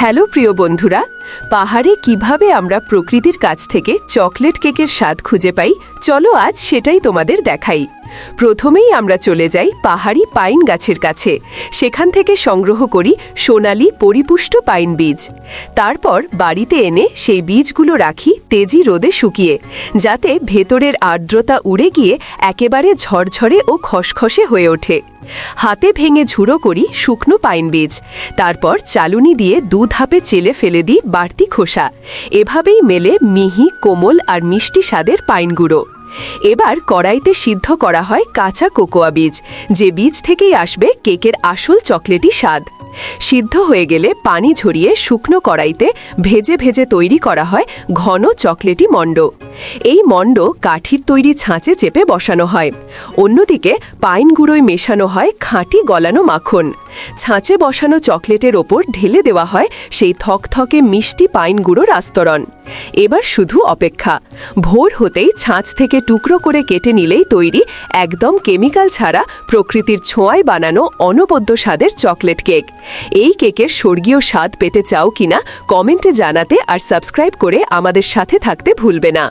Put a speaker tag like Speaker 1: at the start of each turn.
Speaker 1: Hello প্রিয় বন্ধুরা, পাহাড়ে কীভাবে আমরা প্রকৃতির কাছ থেকে চকলেট কেকের স্বাদ খুঁজে পাই? চলো আজ সেটাই তোমাদের দেখাই। প্রথমেই আমরা চলে যাই পাহাড়ি পাইন গাছের কাছে। সেখান থেকে সংগ্রহ করি সোনালি পরিপুষ্ট পাইন বীজ। তারপর বাড়িতে এনে সেই বীজগুলো রাখি তেজি রোদে শুকিয়ে, যাতে ভেতরের আর্দ্রতা উড়ে গিয়ে একেবারে ঝরঝরে ও খসখসে হয়ে ওঠে। হাতে ভেঙে ঝুড়ো করি শুকনো পাইন বীজ। তারপর চালুনি দিয়ে দু ধাপে চেলে ফেলে দিই বাড়তি খোসা। এভাবেই মেলে মিহি, কোমল আর মিষ্টি স্বাদের পাইন গুঁড়ো এবার কড়াইতে সিদ্ধ করা হয় কাঁচা কোকোয়া বীজ, যে বীজ থেকেই আসবে কেকের আসল চকলেটি স্বাদ। সিদ্ধ হয়ে গেলে পানি ঝরিয়ে শুকনো কড়াইতে ভেজে ভেজে তৈরি করা হয় ঘন চকলেটি মণ্ড। এই মণ্ড কাঠির তৈরি ছাঁচে চেপে বসানো হয়। অন্যদিকে পাইন গুঁড়োয় মেশানো হয় খাঁটি গলানো মাখন। ছাঁচে বসানো চকলেটের ওপর ঢেলে দেওয়া হয় সেই থকথকে মিষ্টি পাইন গুঁড়োর আস্তরণ। এবার শুধু অপেক্ষা। ভোর হতেই ছাঁচ থেকে টুকরো করে কেটে নিলেই তৈরি একদম কেমিক্যাল ছাড়া প্রকৃতির ছোঁয়ায় বানানো অনবদ্য স্বাদের চকলেট কেক। এই কেকের স্বর্গীয় স্বাদ পেতে চাও কিনা কমেন্টে জানাতে আর সাবস্ক্রাইব করে আমাদের সাথে থাকতে ভুলবে না।